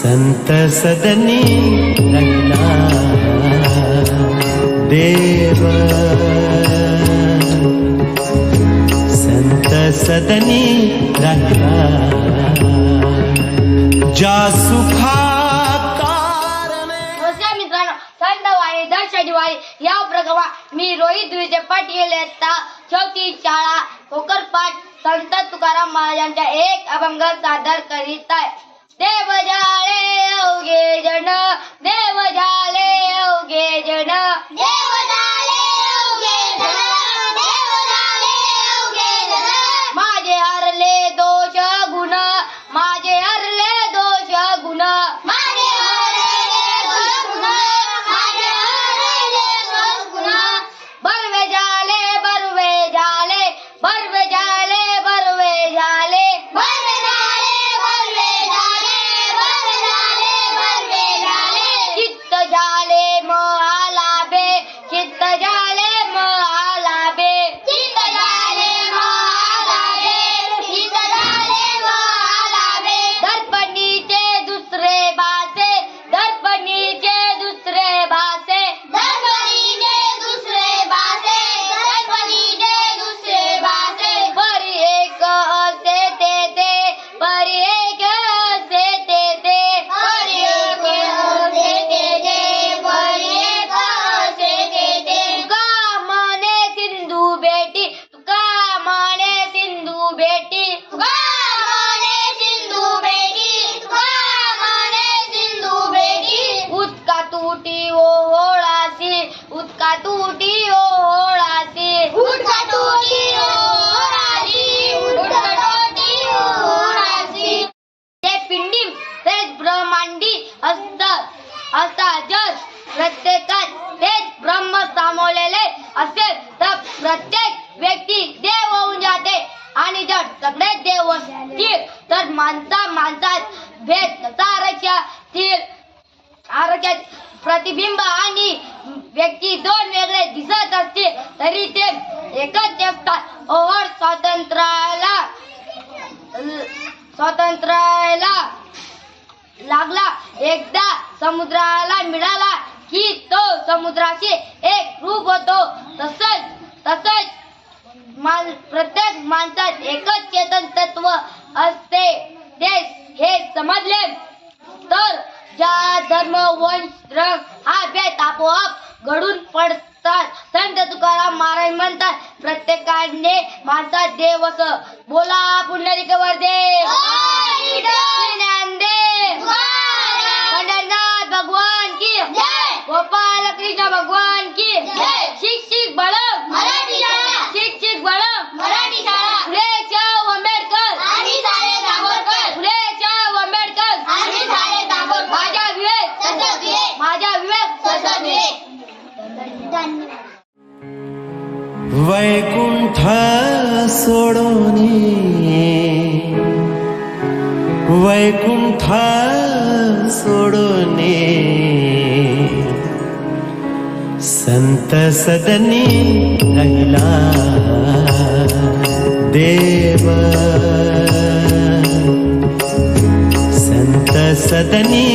संत सदनी रंगला देव। संत सदनी रंगला। ज्या सुखा कारणे। नमस्कार मित्रांनो संतवाणी दर या उपक्रमात मी रोहित विजय पाटील येता चौथी शाळा कोकरपाट संत तुकाराम महाराजांच्या एक अभंग सादर करीत आहे. દેવ જાળે असेल तर प्रत्येक व्यक्ती देव होऊन जाते. आणि जर सगळे देव असतील तर माणसा माणसात भेद कसा आरक्षातील आरोग्यात प्रतिबिंब आणि व्यक्ती दोन वेगळे दिसत असतील तरी ते एकच असतात. ओहर स्वातंत्र्याला स्वातंत्र्याला लागला. एकदा समुद्राला मिळाला की तो समुद्राशी एक रूप होतो. तसंच तसंच मान प्रत्येक माणसात एकच चेतन तत्व असते. ते हे समजले. तर ज्या धर्म वंश रंग हा भेद आपोआप घडून पडतात. संत तुकाराम महाराज म्हणतात प्रत्येकाने माणसात देव अस. बोला पुंडलिक वरदे ज्ञानदेव. पंढरनाथ गोपाल कृष्ण भगवान की शिक शिक बळम मराठी शाळा. शिक शिक बळम मराठी शाळा. फुले शाहू आंबेडकर आणि सारे दाभोळकर. फुले शाहू आंबेडकर आणि सारे दाभोळकर. माझा विवेक विवेक. माझा विवेक विवेक. वैकुंठ सोडोनी वैकुंठ सोडोनी संत सदनी राहिला देव. संत सदनी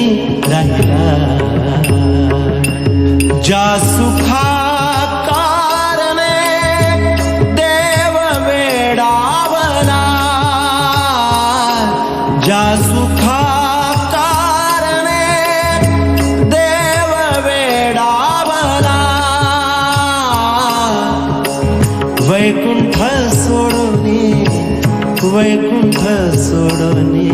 राहिला. जा सुखा सुखा वैकुंठ सोडोनी वैकुंठ सोडोनी